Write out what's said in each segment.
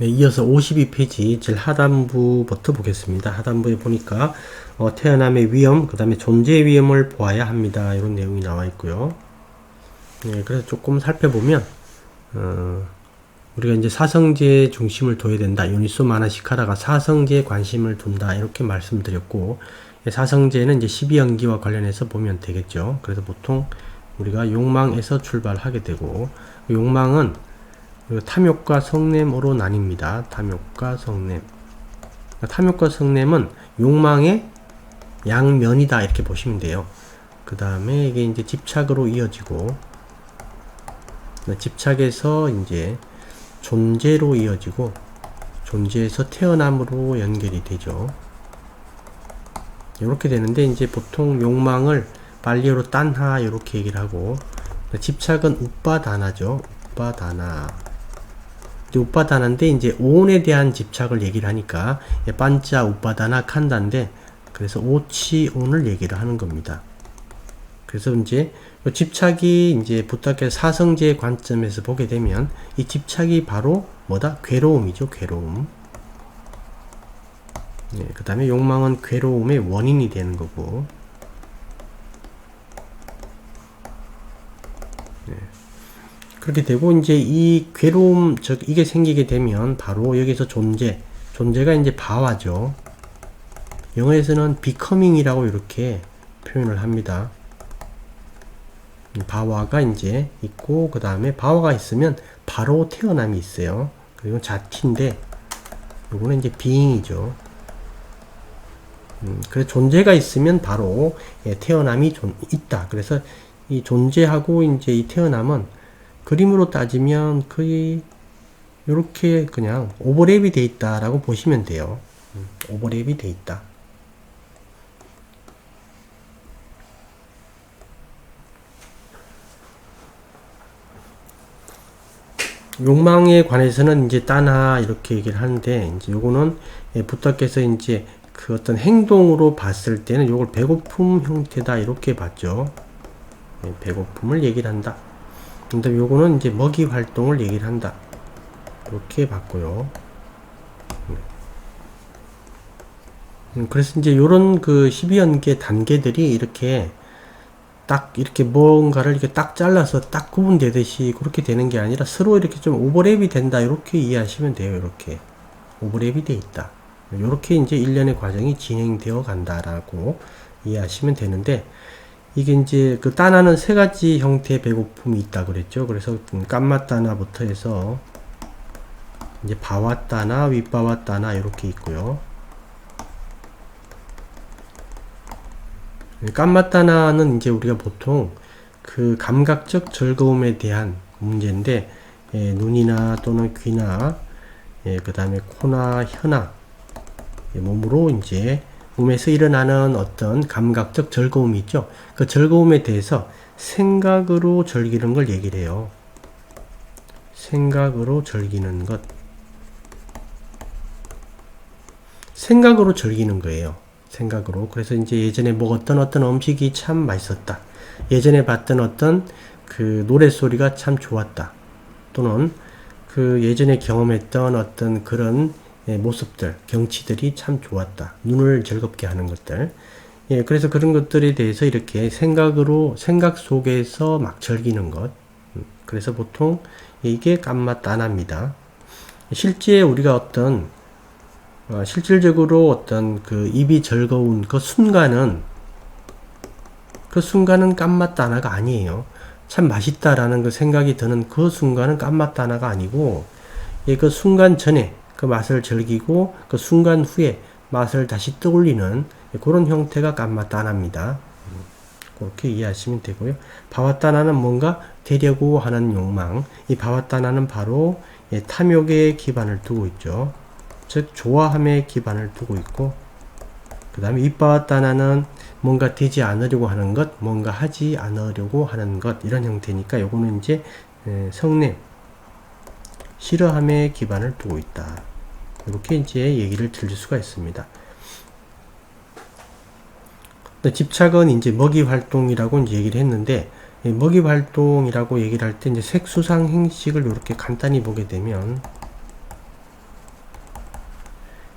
네, 이어서 52페이지 제일 하단부부터 보겠습니다. 하단부에 보니까 어, 태어남의 위험, 그 다음에 존재 위험을 보아야 합니다. 이런 내용이 나와 있고요. 네, 그래서 조금 살펴보면 어, 우리가 이제 사성제에 중심을 둬야 된다. 요니소 마나시카라가 사성제에 관심을 둔다. 이렇게 말씀드렸고 사성제는 이제 12연기와 관련해서 보면 되겠죠. 그래서 보통 우리가 욕망에서 출발하게 되고 욕망은 탐욕과 성냄으로 나뉩니다. 탐욕과 성냄. 탐욕과 성냄은 욕망의 양면이다 이렇게 보시면 돼요. 그 다음에 이게 이제 집착으로 이어지고 집착에서 이제 존재로 이어지고 존재에서 태어남으로 연결이 되죠. 이렇게 되는데 이제 보통 욕망을 빨리어로 딴하 이렇게 얘기를 하고 집착은 우빠다나죠. 우빠다나. 우빠다나인데 이제 오온에 대한 집착을 얘기를 하니까 반자 우빠다나 칸다인데 그래서 오치온을 얘기를 하는 겁니다. 그래서 이제 집착이 이제 부탁해 사성제의 관점에서 보게 되면 이 집착이 바로 뭐다? 괴로움이죠. 괴로움. 네, 그 다음에 욕망은 괴로움의 원인이 되는 거고 그렇게 되고 이제 이 괴로움 즉 이게 생기게 되면 바로 여기서 존재 존재가 이제 바와죠. 영어에서는 becoming이라고 이렇게 표현을 합니다. 바와가 이제 있고 그 다음에 바와가 있으면 바로 태어남이 있어요. 그리고 자티인데 이거는 이제 being이죠. 음, 그래서 존재가 있으면 바로 예, 태어남이 존, 있다. 그래서 이 존재하고 이제 이 태어남은 그림으로 따지면 거의 이렇게 그냥 오버랩이 돼 있다라고 보시면 돼요. 음, 오버랩이 돼 있다. 욕망에 관해서는 이제 따나 이렇게 얘기를 하는데 이제 요거는 예, 부탁께서 이제 그 어떤 행동으로 봤을 때는 이걸 배고픔 형태다 이렇게 봤죠. 네, 배고픔을 얘기를 한다. 근데 요거는 이제 먹이 활동을 얘기를 한다. 이렇게 봤고요. 네. 음, 그래서 이제 요런 그 12연계 단계들이 이렇게 딱 이렇게 뭔가를 이렇게 딱 잘라서 딱 구분되듯이 그렇게 되는 게 아니라 서로 이렇게 좀 오버랩이 된다 이렇게 이해하시면 돼요 이렇게 오버랩이 돼 있다 이렇게 이제 일련의 과정이 진행되어 간다라고 이해하시면 되는데 이게 이제 그 따나는 세 가지 형태의 배고픔이 있다 그랬죠. 그래서 깜맛따나부터 해서 이제 바왔따나 윗바왔따나 이렇게 있고요. 깜맛따나는 이제 우리가 보통 그 감각적 즐거움에 대한 문제인데 예, 눈이나 또는 귀나 예, 그 다음에 코나 혀나 몸으로 이제 몸에서 일어나는 어떤 감각적 즐거움이 있죠. 그 즐거움에 대해서 생각으로 즐기는 걸 얘기를 해요. 생각으로 즐기는 것. 생각으로 즐기는 거예요. 생각으로. 그래서 이제 예전에 먹었던 어떤 음식이 참 맛있었다. 예전에 봤던 어떤 그 노래소리가 참 좋았다. 또는 그 예전에 경험했던 어떤 그런 예, 모습들, 경치들이 참 좋았다. 눈을 즐겁게 하는 것들. 예, 그래서 그런 것들에 대해서 이렇게 생각으로, 생각 속에서 막 즐기는 것. 음, 그래서 보통 이게 깜맛 따납니다. 실제 우리가 어떤, 어, 실질적으로 어떤 그 입이 즐거운 그 순간은, 그 순간은 깜맛 따나가 아니에요. 참 맛있다라는 그 생각이 드는 그 순간은 깜맛 따나가 아니고, 예, 그 순간 전에, 그 맛을 즐기고 그 순간 후에 맛을 다시 떠올리는 그런 형태가 깜마따나입니다. 그렇게 이해하시면 되고요. 바와따나는 뭔가 되려고 하는 욕망. 이 바와따나는 바로 예, 탐욕에 기반을 두고 있죠. 즉 좋아함에 기반을 두고 있고 그 다음에 이바와따나는 뭔가 되지 않으려고 하는 것, 뭔가 하지 않으려고 하는 것 이런 형태니까 요거는 이제 예, 성냄 싫어함에 기반을 두고 있다. 이렇게 이제 얘기를 들릴 수가 있습니다. 집착은 이제 먹이 활동이라고 이제 얘기를 했는데 먹이 활동이라고 얘기를 할 때 이제 색수상 행식을 이렇게 간단히 보게 되면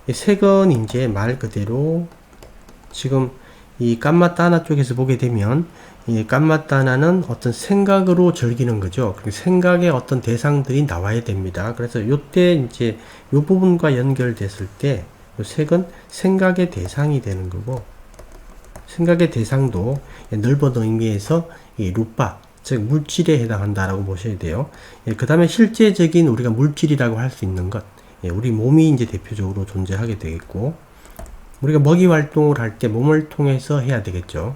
이 색은 이제 말 그대로 지금 이 깜마따나 쪽에서 보게 되면 이 깜마따나는 어떤 생각으로 즐기는 거죠. 그 생각의 어떤 대상들이 나와야 됩니다. 그래서 요때 이제 요 부분과 연결됐을 때 요 색은 생각의 대상이 되는 거고 생각의 대상도 넓은 의미에서 이 루파 즉 물질에 해당한다라고 보셔야 돼요. 예, 그 다음에 실제적인 우리가 물질이라고 할 수 있는 것, 예, 우리 몸이 이제 대표적으로 존재하게 되겠고, 우리가 먹이 활동을 할 때 몸을 통해서 해야 되겠죠.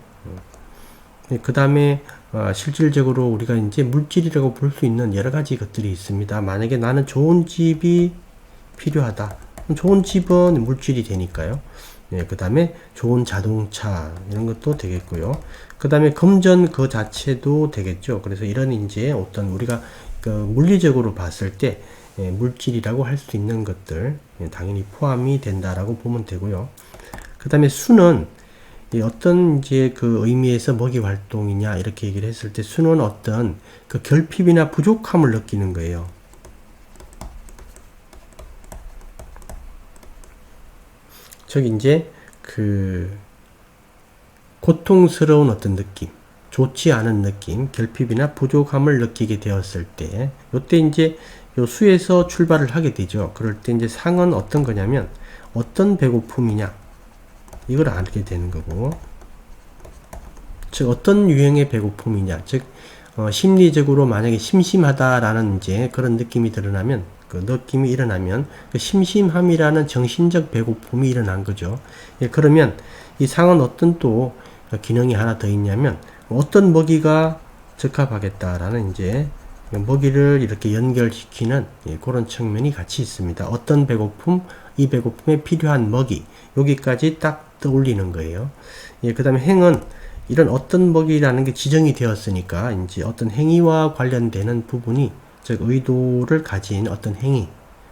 예, 그 다음에 어, 실질적으로 우리가 이제 물질이라고 볼 수 있는 여러 가지 것들이 있습니다. 만약에 나는 좋은 집이 필요하다. 좋은 집은 물질이 되니까요. 예, 그 다음에 좋은 자동차 이런 것도 되겠고요. 그 다음에 금전 그 자체도 되겠죠. 그래서 이런 이제 어떤 우리가 그 물리적으로 봤을 때 예, 물질이라고 할 수 있는 것들 예, 당연히 포함이 된다라고 보면 되고요. 그 다음에 수는 이 어떤 이제 그 의미에서 먹이 활동이냐 이렇게 얘기를 했을 때 수는 어떤 그 결핍이나 부족함을 느끼는 거예요. 즉 이제 그 고통스러운 어떤 느낌, 좋지 않은 느낌, 결핍이나 부족함을 느끼게 되었을 때, 요때 이제 요 수에서 출발을 하게 되죠. 그럴 때 이제 상은 어떤 거냐면 어떤 배고픔이냐 이걸 알게 되는 거고, 즉 어떤 유형의 배고픔이냐, 즉 어, 심리적으로 만약에 심심하다라는 이제 그런 느낌이 드러나면 그 느낌이 일어나면 그 심심함이라는 정신적 배고픔이 일어난 거죠. 예, 그러면 이 상은 어떤 또 기능이 하나 더 있냐면 어떤 먹이가 적합하겠다라는 이제 먹이를 이렇게 연결시키는 예, 그런 측면이 같이 있습니다. 어떤 배고픔, 이 배고픔에 필요한 먹이 여기까지 딱 떠올리는 거예요. 예, 그 다음에 행은 이런 어떤 먹이라는 게 지정이 되었으니까 이제 어떤 행위와 관련되는 부분이 즉 의도를 가진 어떤 행위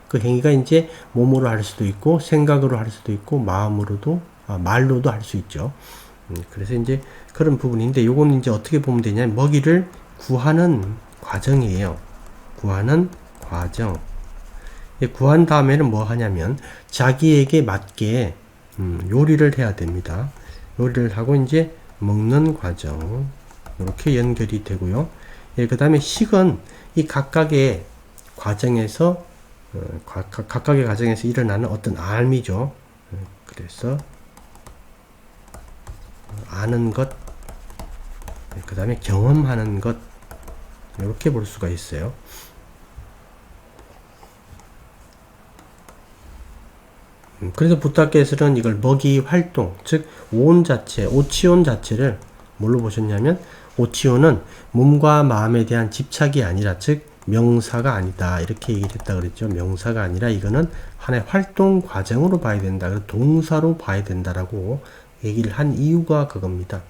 그 행위가 이제 몸으로 할 수도 있고 생각으로 할 수도 있고 마음으로도 아, 말로도 할 수 있죠. 음, 그래서 이제 그런 부분인데 요거는 이제 어떻게 보면 되냐 먹이를 구하는 과정이에요. 구하는 과정. 예, 구한 다음에는 뭐 하냐면 자기에게 맞게 음, 요리를 해야 됩니다. 요리를 하고 이제 먹는 과정 이렇게 연결이 되고요. 예, 그 다음에 식은 이 각각의 과정에서 어, 각, 각각의 과정에서 일어나는 어떤 알미죠. 어, 그래서 아는 것, 그 다음에 경험하는 것, 이렇게 볼 수가 있어요. 그래서 부타께서는 이걸 먹이 활동, 즉, 온 자체, 오치온 자체를 뭘로 보셨냐면, 오치온은 몸과 마음에 대한 집착이 아니라, 즉, 명사가 아니다. 이렇게 얘기를 했다 그랬죠. 명사가 아니라 이거는 하나의 활동 과정으로 봐야 된다. 동사로 봐야 된다라고 얘기를 한 이유가 그겁니다.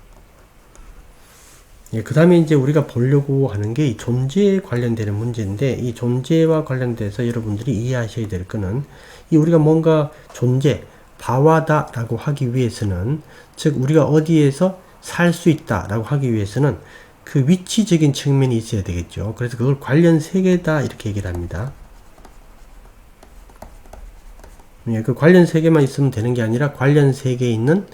예, 그 다음에 이제 우리가 보려고 하는 게 이 존재에 관련되는 문제인데 이 존재와 관련돼서 여러분들이 이해하셔야 될 거는 이 우리가 뭔가 존재, 바와다 라고 하기 위해서는 즉 우리가 어디에서 살 수 있다 라고 하기 위해서는 그 위치적인 측면이 있어야 되겠죠. 그래서 그걸 관련 세계다 이렇게 얘기를 합니다. 예, 그 관련 세계만 있으면 되는 게 아니라 관련 세계에 있는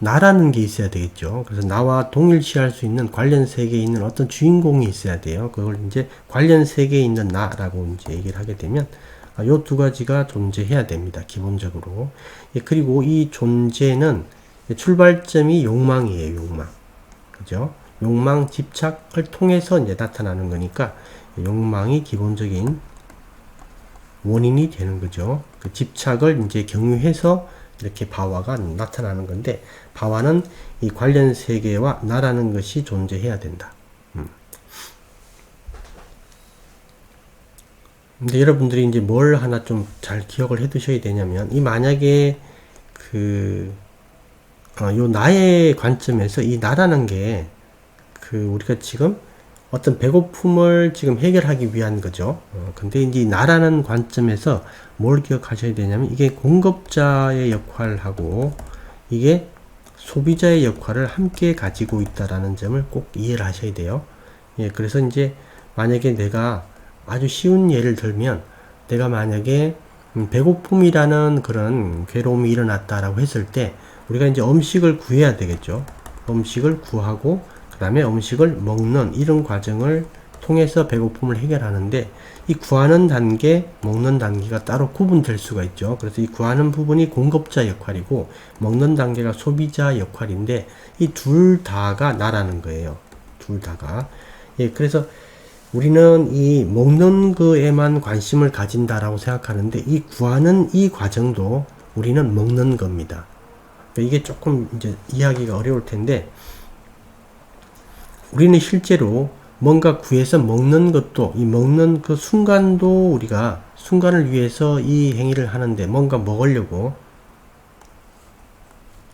나라는 게 있어야 되겠죠. 그래서 나와 동일시할 수 있는 관련 세계에 있는 어떤 주인공이 있어야 돼요. 그걸 이제 관련 세계에 있는 나라고 이제 얘기를 하게 되면 아, 요두 가지가 존재해야 됩니다. 기본적으로. 예, 그리고 이 존재는 출발점이 욕망이에요. 욕망. 그죠? 욕망, 집착을 통해서 이제 나타나는 거니까 욕망이 기본적인 원인이 되는 거죠. 그 집착을 이제 경유해서 이렇게 바와가 나타나는 건데 바와는 이 관련 세계와 나라는 것이 존재해야 된다. 음. 근데 여러분들이 이제 뭘 하나 좀 잘 기억을 해 두셔야 되냐면 이 만약에 그 어, 요 나의 관점에서 이 나라는 게 그 우리가 지금 어떤 배고픔을 지금 해결하기 위한 거죠. 어, 근데 이제 나라는 관점에서 뭘 기억하셔야 되냐면 이게 공급자의 역할하고 이게 소비자의 역할을 함께 가지고 있다라는 점을 꼭 이해를 하셔야 돼요. 예, 그래서 이제 만약에 내가 아주 쉬운 예를 들면 내가 만약에 음, 배고픔이라는 그런 괴로움이 일어났다라고 했을 때 우리가 이제 음식을 구해야 되겠죠. 음식을 구하고 그 다음에 음식을 먹는 이런 과정을 통해서 배고픔을 해결하는데 이 구하는 단계, 먹는 단계가 따로 구분될 수가 있죠. 그래서 이 구하는 부분이 공급자 역할이고 먹는 단계가 소비자 역할인데 이 둘 다가 나라는 거예요. 둘 다가. 예, 그래서 우리는 이 먹는 거에만 관심을 가진다라고 생각하는데 이 구하는 이 과정도 우리는 먹는 겁니다. 그러니까 이게 조금 이제 이야기가 어려울 텐데 우리는 실제로 뭔가 구해서 먹는 것도 이 먹는 그 순간도 우리가 순간을 위해서 이 행위를 하는데 뭔가 먹으려고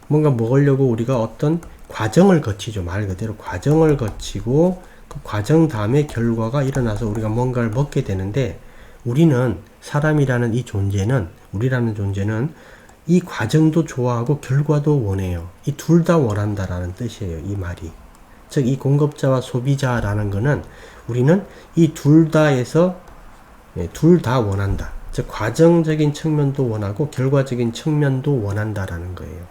뭔가 먹으려고 우리가 어떤 과정을 거치죠 말 그대로 과정을 거치고 그 과정 다음에 결과가 일어나서 우리가 뭔가를 먹게 되는데 우리는 사람이라는 이 존재는 우리라는 존재는 이 과정도 좋아하고 결과도 원해요. 이 둘 다 원한다라는 뜻이에요. 이 말이. 즉, 이 공급자와 소비자라는 것은 우리는 이 둘 다에서 예, 둘다 원한다. 즉, 과정적인 측면도 원하고 결과적인 측면도 원한다라는 거예요.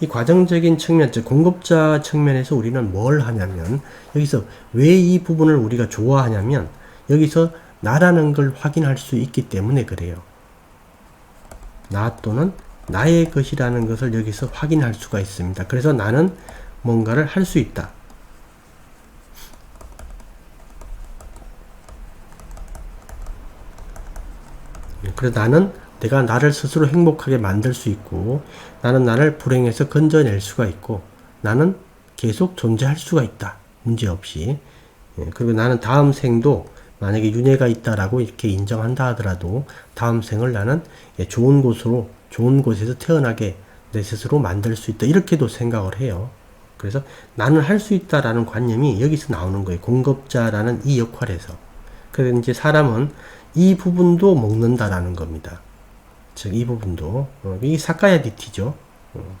이 과정적인 측면, 즉, 공급자 측면에서 우리는 뭘 하냐면, 여기서 왜 이 부분을 우리가 좋아하냐면, 여기서 나라는 걸 확인할 수 있기 때문에 그래요. 나 또는 나의 것이라는 것을 여기서 확인할 수가 있습니다. 그래서 나는 뭔가를 할 수 있다. 그래서 나는 내가 나를 스스로 행복하게 만들 수 있고 나는 나를 불행에서 건져낼 수가 있고 나는 계속 존재할 수가 있다. 문제없이. 예, 그리고 나는 다음 생도 만약에 윤회가 있다라고 이렇게 인정한다 하더라도 다음 생을 나는 예, 좋은 곳으로 좋은 곳에서 태어나게 내 스스로 만들 수 있다. 이렇게도 생각을 해요. 그래서 나는 할 수 있다라는 관념이 여기서 나오는 거예요. 공급자라는 이 역할에서. 그래서 이제 사람은 이 부분도 먹는다라는 겁니다. 즉, 이 부분도. 어, 이 사카야 디티죠. 어.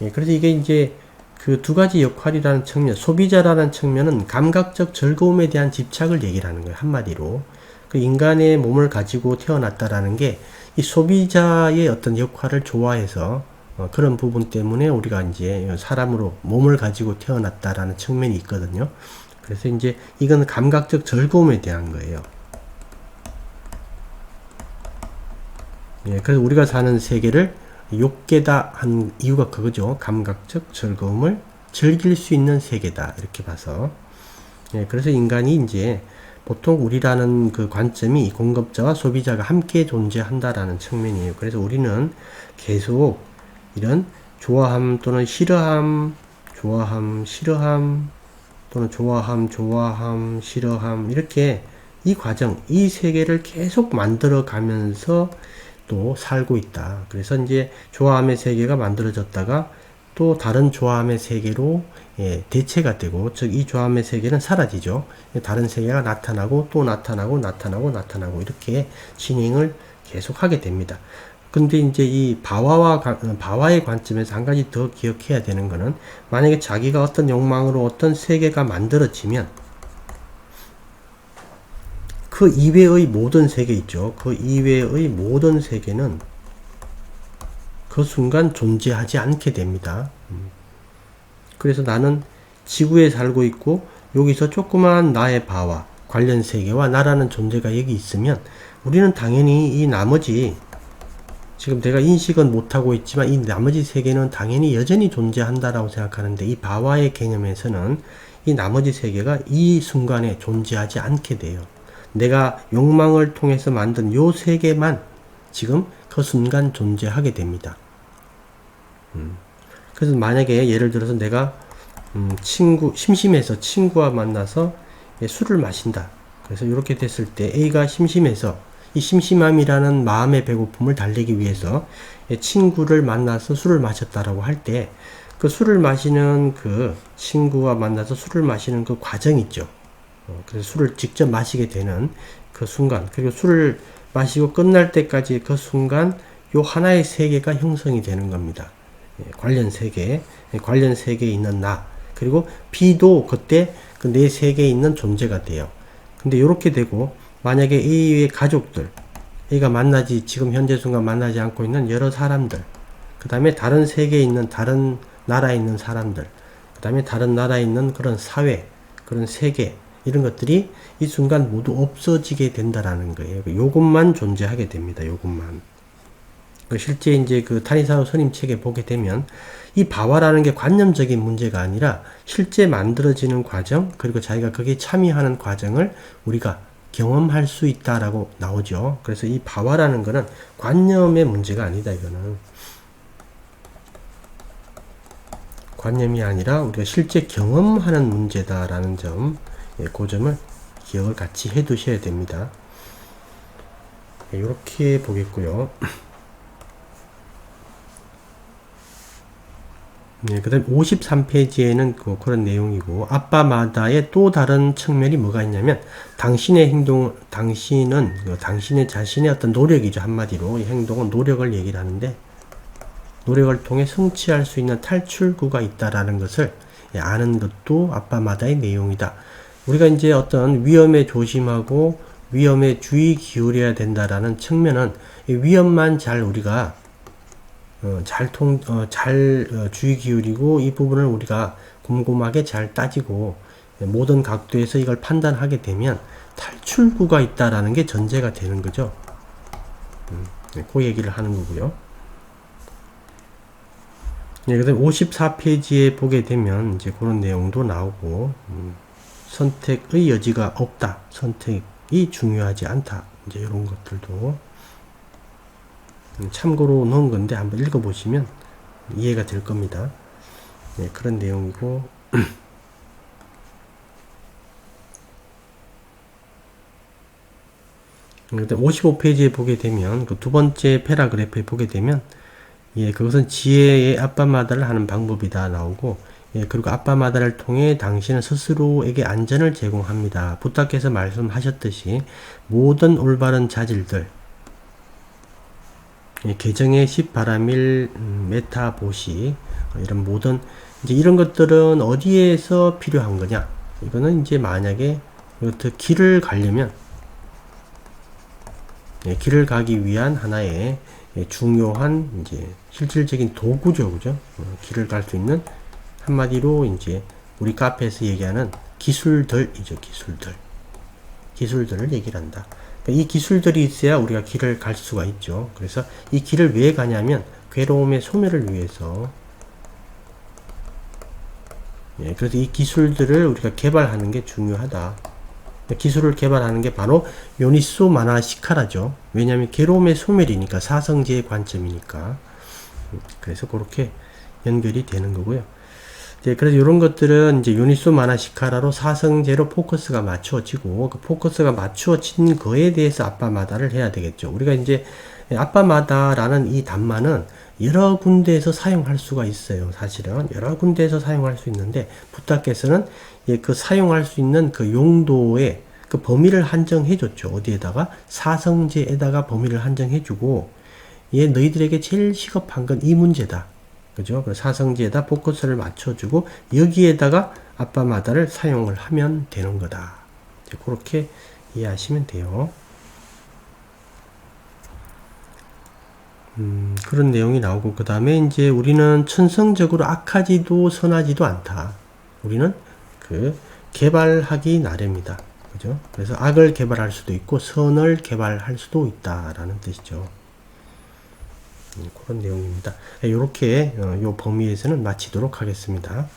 예, 그래서 이게 이제 그 두 가지 역할이라는 측면, 소비자라는 측면은 감각적 즐거움에 대한 집착을 얘기를 하는 거예요. 한마디로. 그 인간의 몸을 가지고 태어났다라는 게 이 소비자의 어떤 역할을 좋아해서 어, 그런 부분 때문에 우리가 이제 사람으로 몸을 가지고 태어났다라는 측면이 있거든요. 그래서 이제 이건 감각적 즐거움에 대한 거예요. 예, 그래서 우리가 사는 세계를 욕계다 한 이유가 그거죠. 감각적 즐거움을 즐길 수 있는 세계다. 이렇게 봐서. 예, 그래서 인간이 이제 보통 우리라는 그 관점이 공급자와 소비자가 함께 존재한다라는 측면이에요. 그래서 우리는 계속 이런 좋아함 또는 싫어함, 좋아함, 싫어함 또는 좋아함, 좋아함, 싫어함 이렇게 이 과정, 이 세계를 계속 만들어 가면서 또 살고 있다. 그래서 이제 좋아함의 세계가 만들어졌다가 또 다른 좋아함의 세계로 예, 대체가 되고 즉 이 조함의 세계는 사라지죠. 다른 세계가 나타나고 또 나타나고 나타나고 나타나고 이렇게 진행을 계속 하게 됩니다. 근데 이제 이 바와와 바와의 관점에서 한 가지 더 기억해야 되는 거는 만약에 자기가 어떤 욕망으로 어떤 세계가 만들어지면 그 이외의 모든 세계 있죠. 그 이외의 모든 세계는 그 순간 존재하지 않게 됩니다. 음. 그래서 나는 지구에 살고 있고 여기서 조그마한 나의 바와 관련 세계와 나라는 존재가 여기 있으면 우리는 당연히 이 나머지 지금 내가 인식은 못하고 있지만 이 나머지 세계는 당연히 여전히 존재한다라고 생각하는데 이 바와의 개념에서는 이 나머지 세계가 이 순간에 존재하지 않게 돼요. 내가 욕망을 통해서 만든 요 세계만 지금 그 순간 존재하게 됩니다. 음. 그래서 만약에 예를 들어서 내가 음, 친구 심심해서 친구와 만나서 예, 술을 마신다. 그래서 이렇게 됐을 때 A가 심심해서 이 심심함이라는 마음의 배고픔을 달래기 위해서 예, 친구를 만나서 술을 마셨다라고 할 때 그 술을 마시는 그 친구와 만나서 술을 마시는 그 과정 있죠. 어, 그래서 술을 직접 마시게 되는 그 순간 그리고 술을 마시고 끝날 때까지 그 순간 요 하나의 세계가 형성이 되는 겁니다. 예, 관련 세계, 예, 관련 세계에 있는 나, 그리고 B도 그때 그 내 세계에 있는 존재가 돼요. 근데 이렇게 되고, 만약에 A의 가족들, A가 만나지 지금 현재 순간 만나지 않고 있는 여러 사람들 그 다음에 다른 세계에 있는 다른 나라에 있는 사람들 그 다음에 다른 나라에 있는 그런 사회 그런 세계 이런 것들이 이 순간 모두 없어지게 된다라는 거예요. 요것만 존재하게 됩니다. 요것만. 그 실제 이제 그 타니사로 스님 책에 보게 되면 이 바와라는 게 관념적인 문제가 아니라 실제 만들어지는 과정 그리고 자기가 거기에 참여하는 과정을 우리가 경험할 수 있다라고 나오죠. 그래서 이 바와라는 거는 관념의 문제가 아니다 이거는 관념이 아니라 우리가 실제 경험하는 문제다라는 점, 예, 그 점을 기억을 같이 해 두셔야 됩니다. 이렇게 보겠고요. 네, 그 다음 53페이지에는 그, 그런 내용이고, 아빠마다의 또 다른 측면이 뭐가 있냐면, 당신의 행동, 당신은, 그 당신의 자신의 어떤 노력이죠. 한마디로. 이 행동은 노력을 얘기를 하는데, 노력을 통해 성취할 수 있는 탈출구가 있다라는 것을 아는 것도 아빠마다의 내용이다. 우리가 이제 어떤 위험에 조심하고 위험에 주의 기울여야 된다라는 측면은 위험만 잘 우리가 어, 잘 통, 어, 잘 어, 주의 기울이고 이 부분을 우리가 곰곰하게 잘 따지고 모든 각도에서 이걸 판단하게 되면 탈출구가 있다라는 게 전제가 되는 거죠. 음, 네, 그 얘기를 하는 거고요. 예, 그래서 54페이지에 보게 되면 이제 그런 내용도 나오고 음, 선택의 여지가 없다. 선택이 중요하지 않다. 이제 이런 것들도 음, 참고로 넣은 건데 한번 읽어보시면 이해가 될 겁니다. 네, 그런 내용이고 음, 55페이지에 보게 되면 그 두 번째 패라그래프에 보게 되면 예, 그것은 지혜의 아빠마다를 하는 방법이다 나오고 예, 그리고 아빠마다를 통해 당신은 스스로에게 안전을 제공합니다. 부탁해서 말씀하셨듯이 모든 올바른 자질들 예, 계정의 10 바라밀 음, 메타보시 어, 이런 모든 이제 이런 것들은 어디에서 필요한 거냐? 이거는 이제 만약에 이것도 길을 가려면 예, 길을 가기 위한 하나의 예, 중요한 이제 실질적인 도구죠, 그죠? 어, 길을 갈 수 있는 한마디로 이제 우리 카페에서 얘기하는 기술들이죠, 기술들. 기술들을 얘기를 한다. 그러니까 이 기술들이 있어야 우리가 길을 갈 수가 있죠. 그래서 이 길을 왜 가냐면 괴로움의 소멸을 위해서. 예, 그래서 이 기술들을 우리가 개발하는 게 중요하다. 기술을 개발하는 게 바로 요니소 마나시카라죠. 왜냐하면 괴로움의 소멸이니까 사성제의 관점이니까. 그래서 그렇게 연결이 되는 거고요. 이제 그래서 이런 것들은 이제 요니소 마나시카라로 사성제로 포커스가 맞추어지고 그 포커스가 맞추어진 거에 대해서 아빠마다를 해야 되겠죠. 우리가 이제 아빠마다라는 이 단말은 여러 군데에서 사용할 수가 있어요. 사실은 여러 군데에서 사용할 수 있는데 부탁께서는 예, 그 사용할 수 있는 그 용도의 그 범위를 한정해 줬죠. 어디에다가 사성제에다가 범위를 한정해 주고 얘 너희들에게 제일 시급한 건 이 문제다. 그죠? 그 사성제에다 포커스를 맞춰주고 여기에다가 아빠 마다를 사용을 하면 되는 거다. 이제 그렇게 이해하시면 돼요. 음, 그런 내용이 나오고 그 다음에 이제 우리는 천성적으로 악하지도 선하지도 않다. 우리는 그 개발하기 나름이다. 그죠? 그래서 악을 개발할 수도 있고 선을 개발할 수도 있다라는 뜻이죠. 음, 그런 내용입니다. 이렇게 어, 요 범위에서는 마치도록 하겠습니다.